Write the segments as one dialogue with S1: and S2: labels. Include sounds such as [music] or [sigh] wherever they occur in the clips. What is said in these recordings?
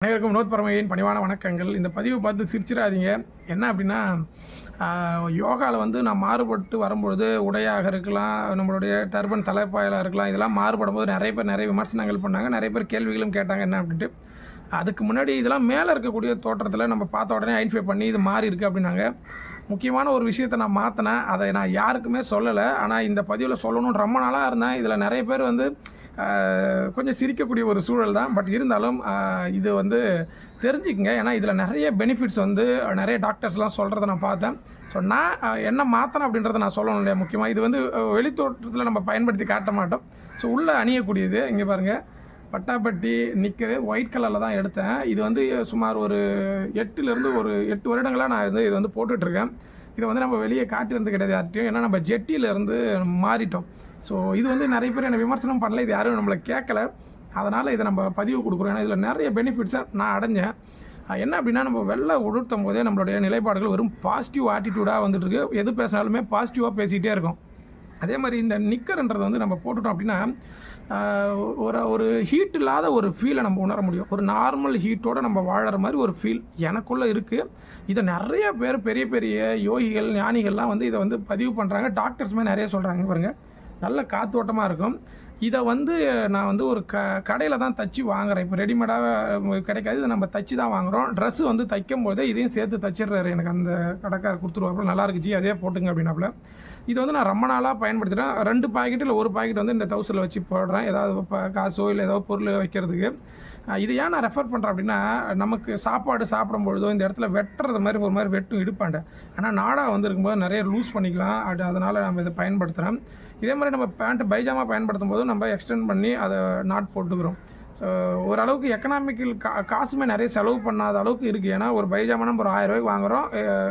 S1: அனைவருக்கும் வினோத் பரமையின் பணிவான வணக்கங்கள். இந்த பதிவை பார்த்து சிரிச்சிடாதீங்க. என்ன அப்படின்னா யோகாவில் வந்து நான் மாறுபட்டு வரும்பொழுது உடையாக இருக்கலாம் நம்மளுடைய டர்பன் தலைப்பாயலாக இருக்கலாம் இதெல்லாம் மாறுபடும் போது நிறைய பேர் நிறைய விமர்சனங்கள் பண்ணாங்க நிறைய பேர் கேள்விகளும் கேட்டாங்க என்ன அப்படின்ட்டு. அதுக்கு முன்னாடி இதெல்லாம் மேலே இருக்கக்கூடிய தோற்றத்தில் நம்ம பார்த்த உடனே ஐடென்டிஃபை பண்ணி இது மாறி இருக்குது அப்படின்னாங்க. முக்கியமான ஒரு விஷயத்தை நான் மாற்றினேன் அதை நான் யாருக்குமே சொல்லலை. ஆனால் இந்த பதிவில் சொல்லணும்னு ரொம்ப நாளாக இருந்தேன். இதில் நிறைய பேர் வந்து கொஞ்சம் சிரிக்கக்கூடிய ஒரு சூழல் தான். பட் இருந்தாலும் இது வந்து தெரிஞ்சுக்கங்க. ஏன்னா இதில் நிறைய பெனிஃபிட்ஸ் வந்து நிறைய டாக்டர்ஸ்லாம் சொல்கிறத நான் பார்த்தேன். ஸோ நான் என்ன மாற்றணும் அப்படின்றத நான் சொல்லணும் இல்லையா முக்கியமாக இது வந்து வெளித்தோட்டத்தில் நம்ம பயன்படுத்தி காட்ட மாட்டோம். ஸோ உள்ளே அணியக்கூடியது இங்கே பாருங்கள் பட்டாப்பட்டி நிற்கிறது ஒயிட் கலரில் தான் எடுத்தேன். இது வந்து சுமார் ஒரு எட்டுலேருந்து ஒரு எட்டு வருடங்களாக நான் வந்து இது வந்து போட்டுட்ருக்கேன் இதை வந்து நம்ம வெளியே காட்டிலிருந்து கிடையாது யார்ட்டையும் ஏன்னா நம்ம ஜெட்டியிலேருந்து மாறிட்டோம். ஸோ இது வந்து நிறைய பேர் என்னை விமர்சனம் பண்ணல. இது யாரும் நம்மளை கேட்கல. அதனால் இதை நம்ம பதிவு கொடுக்குறோம். ஏன்னா இதில் நிறைய பெனிஃபிட்ஸை நான் அடைஞ்சேன். என்ன அப்படின்னா நம்ம வெளில உடுத்தும் போதே நம்மளுடைய நிலைப்பாடுகள் வெறும் பாசிட்டிவ் ஆட்டிடியூடாக வந்துட்டு இருக்கு எது பேசினாலுமே பாசிட்டிவாக பேசிகிட்டே இருக்கும். அதே மாதிரி இந்த நிக்கர்ன்றது வந்து நம்ம போட்டுட்டோம் அப்படின்னா ஒரு ஒரு ஹீட் இல்லாத ஒரு ஃபீலை நம்ம உணர முடியும். ஒரு நார்மல் ஹீட்டோட நம்ம வாழற மாதிரி ஒரு ஃபீல் எனக்குள்ளே இருக்குது இதை நிறைய பேர் பெரிய பெரிய யோகிகள் ஞானிகள்லாம் வந்து இதை வந்து பதிவு பண்ணுறாங்க டாக்டர்ஸுமே நிறைய சொல்கிறாங்க பாருங்கள் நல்ல காத்தோட்டமாக இருக்கும். இதை வந்து நான் வந்து ஒரு க கடையில் தான் தச்சு வாங்குறேன். இப்போ ரெடிமேடாக கிடைக்காது. இதை நம்ம தச்சு தான் வாங்குகிறோம் ட்ரெஸ்ஸு வந்து தைக்கும் போதே இதையும் சேர்த்து தச்சிடுறாரு. எனக்கு அந்த கடைக்காரர் கொடுத்துருவாப்புல. நல்லா இருக்கு ஜி. அதே போட்டுங்க அப்படின்னாப்புல. இது வந்து நான் ரொம்ப நாளாக பயன்படுத்துகிறேன் ரெண்டு பாக்கெட்டில் இல்லை ஒரு பாக்கெட் வந்து இந்த டவுசரில் வச்சு போடுறேன். ஏதாவது காசோ இல்லை ஏதாவது பொருள் வைக்கிறதுக்கு. இது ஏன் நான் ரெஃபர் பண்ணுறேன் அப்படின்னா நமக்கு சாப்பாடு சாப்பிடும் பொழுதோ இந்த இடத்துல வெட்டுறது மாதிரி ஒரு மாதிரி வெட்டும் இடுப்பாண்ட. ஆனால் நாடாக வந்து இருக்கும்போது நிறைய லூஸ் பண்ணிக்கலாம். அது அதனால் நம்ம இதை பயன்படுத்துகிறேன் இதே மாதிரி நம்ம பேண்ட்டு பைஜாமா பயன்படுத்தும் போது நம்ம எக்ஸ்டெண்ட் பண்ணி அதை நாட் போட்டுக்கிறோம். ஸோ ஓரளவுக்கு எக்கனாமிக்கல் கா காசுமே நிறைய செலவு பண்ணாத அளவுக்கு இருக்குது ஏன்னா ஒரு பைஜாமா நம்ம ஒரு ஆயிரம் ரூபாய்க்கு வாங்குறோம்.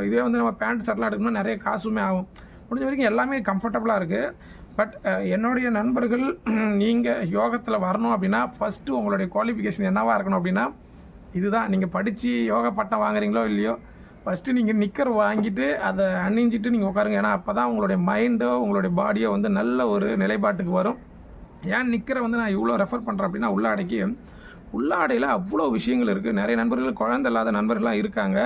S1: இதே வந்து நம்ம பேண்ட் ஷர்ட்லாம் எடுக்கணும்னா நிறைய காசுமே ஆகும். முடிஞ்ச வரைக்கும் எல்லாமே கம்ஃபர்டபுளாக இருக்குது பட் என்னுடைய நண்பர்கள் [clears throat] நீங்கள் யோகத்தில் வரணும் அப்படின்னா ஃபஸ்ட்டு உங்களுடைய குவாலிஃபிகேஷன் என்னவாக இருக்கணும் அப்படின்னா இதுதான். நீங்கள் படித்து யோகா பட்டம் வாங்குறீங்களோ இல்லையோ ஃபஸ்ட்டு நீங்கள் நிக்கர் வாங்கிட்டு அதை அணிஞ்சிட்டு நீங்கள் உட்காருங்க. ஏன்னா அப்போ தான் உங்களுடைய மைண்டோ உங்களுடைய பாடியோ வந்து நல்ல ஒரு நிலைப்பாட்டுக்கு வரும். ஏன் நிக்கரை வந்து நான் இவ்வளோ ரெஃபர் பண்ணுறேன் அப்படின்னா உள்ளாடைக்கு உள்ளாடையில் அவ்வளோ விஷயங்கள் இருக்குது நிறைய நண்பர்கள் குழந்தை இல்லாத நண்பர்கள்லாம் இருக்காங்க.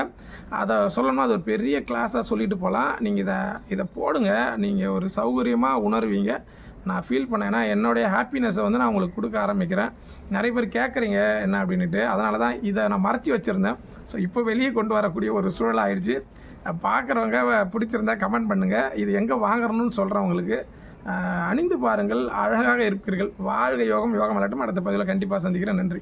S1: அதை சொல்லணும்னா அது ஒரு பெரிய கிளாஸாக சொல்லிட்டு போகலாம். நீங்கள் இதை இதை போடுங்க. நீங்கள் ஒரு சௌகரியமாக உணர்வீங்க. நான் ஃபீல் பண்ணேன்னா என்னுடைய ஹாப்பினஸை வந்து நான் உங்களுக்கு கொடுக்க ஆரம்பிக்கிறேன். நிறைய பேர் கேட்குறீங்க என்ன அப்படின்ட்டு அதனால தான் இதை நான் மறைச்சி வச்சுருந்தேன். ஸோ இப்போ வெளியே கொண்டு வரக்கூடிய ஒரு சூழல் ஆயிடுச்சு. பார்க்குறவங்க பிடிச்சிருந்தா கமெண்ட் பண்ணுங்கள் இது எங்கே வாங்குறணும்னு சொல்கிறவங்களுக்கு அணிந்து பாருங்கள். அழகாக இருப்பீர்கள். வாழ்க யோகம் யோகம் விளையாட்டும் அடுத்த பதிவில் கண்டிப்பாக சந்திக்கிறேன். நன்றி.